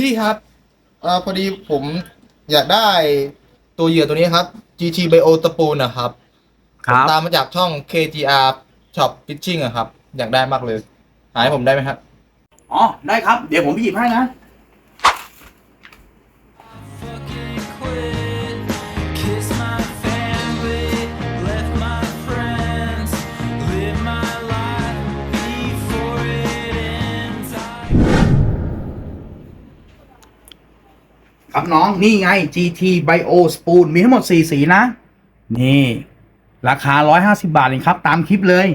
พี่ครับเอ่อพอดีผมอยากได้ตัวเหยื่อตัวนี้ครับ GT Bio ตะปูนนะครับครับผมตามมาจากช่อง KGR Shop Fishing อะครับ อยากได้มากเลย หาให้ผมได้ไหมครับ อ๋อ ได้ครับ เดี๋ยวผมไปหยิบให้นะ ครับน้องนี่ไง GT Bio Spoon มีทั้งหมด 4 สีนะ นี่ ราคา 150 บาทเองครับ ตามคลิปเลย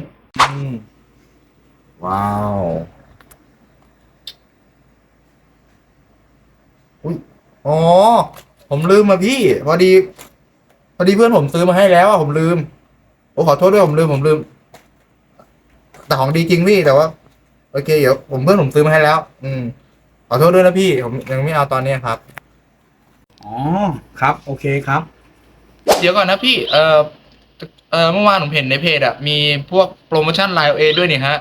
ว้าวอุ้ยอ๋อ ผมลืมมาพี่ พอดี พอดีเพื่อนผมซื้อมาให้แล้วอะผมลืม โอ้ขอโทษด้วยผมลืมผมลืม แต่ของดีจริงพี่แต่ว่า โอเคเดี๋ยวผมเพื่อนผมซื้อมาให้แล้ว อืม ขอโทษด้วยนะพี่ ผมยังไม่เอาตอนนี้ครับ อ๋อครับ โอเคครับ เดี๋ยวก่อนนะพี่ เออเออเมื่อวานผมเห็นในเพจอะมีพวกโปรโมชั่นไลน์เอด้วยนี่ฮะ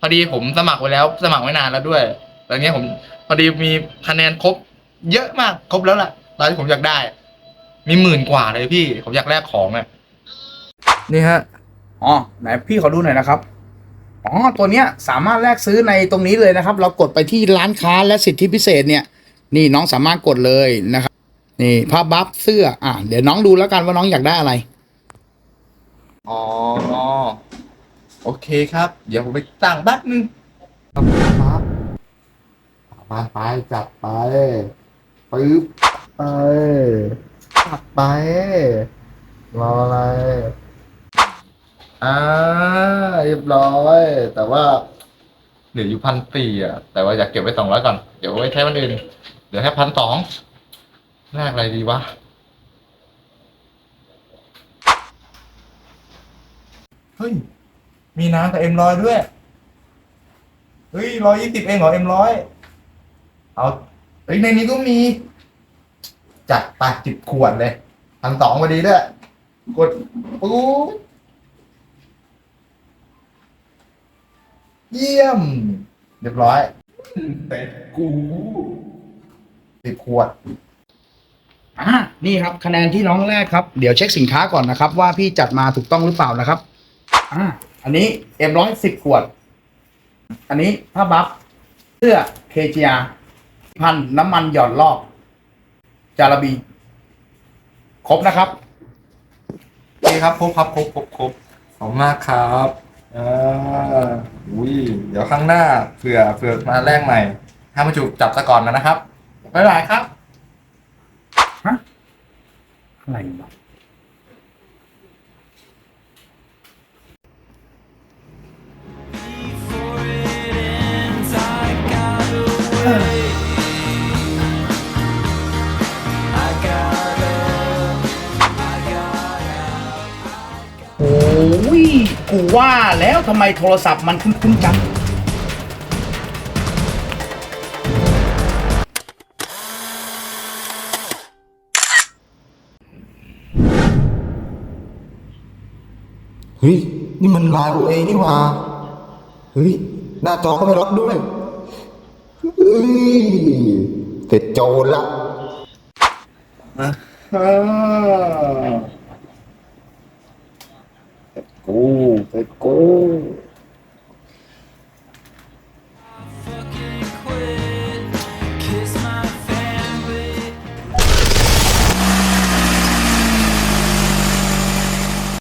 พอดีผมสมัครไว้แล้ว สมัครไว้นานแล้วด้วยตอนนี้ผมพอดีมีคะแนนครบ เยอะมากครบแล้วล่ะตอนที่ผมอยากได้ มีหมื่นกว่าเลยพี่ ผมอยากแลกของอะนี่ฮะ อ๋อ ไหนพี่ขอดูหน่อยนะครับ อ๋อ ตัวเนี้ยสามารถแลกซื้อในตรงนี้เลยนะครับ เรากดไปที่ร้านค้าและสิทธิพิเศษเนี่ย นี่น้องสามารถกดเลยนะครับ นี่ผ้าบัฟเสื้อ อะเดี๋ยวน้องดูแล้วกันว่าน้องอยากได้อะไร อ๋อ โอเคครับ เดี๋ยวผมไปสั่งแป๊บนึงครับครับมาไปจัดไปปึ๊บไปจัดไปรออะไรอ่าเรียบร้อย แต่ว่าเหลืออยู่พันสี่อะ แต่ว่าอยากเก็บไว้สองร้อยก่อน เดี๋ยวไว้ใช้วันอื่นเหลือแค่พันสอง แลกอะไรดีวะ เฮ้ย มีน้ำกับเอ็มร้อยด้วย เฮ้ยร้อยยี่สิบเองเหรอเอ็มร้อย เอา เฮ้ย ในนี้ก็มี จัดไปจิบขวดเลยพันสองพอดีด้วย กดปุ๊บเยี่ยม เรียบร้อยเป็ดกูสิบขวด อ่านี่ครับคะแนนที่น้องแรกครับ เดี๋ยวเช็คสินค้าก่อนนะครับ ว่าพี่จัดมาถูกต้องหรือเปล่านะครับ อ่า อันนี้เอ็มร้อยสิบขวด อันนี้ผ้าบัฟเสื้อ KGR พันน้ำมันหย่อดรอบจาระบี ครบนะครับโอเคครับครบครับครบครบครบขอบคุณมากครับอ่าอุ้ยเดี๋ยวข้างหน้าเผื่อเผื่อมาแรกใหม่ห้ามมาจูบจับซะก่อนนะครับบ๊ายบายครับ ฮะอะไรบวะโอ้ยกูว่าแล้วทำไมโทรศัพท์มันคุ้นๆจัง เฮ้ย นี่มันลน์โอเอนี่หว่าเฮ้ย หน้าจอก็ไม่ล็อกด้วยเฮ้ยเสร็จโจรละอ่า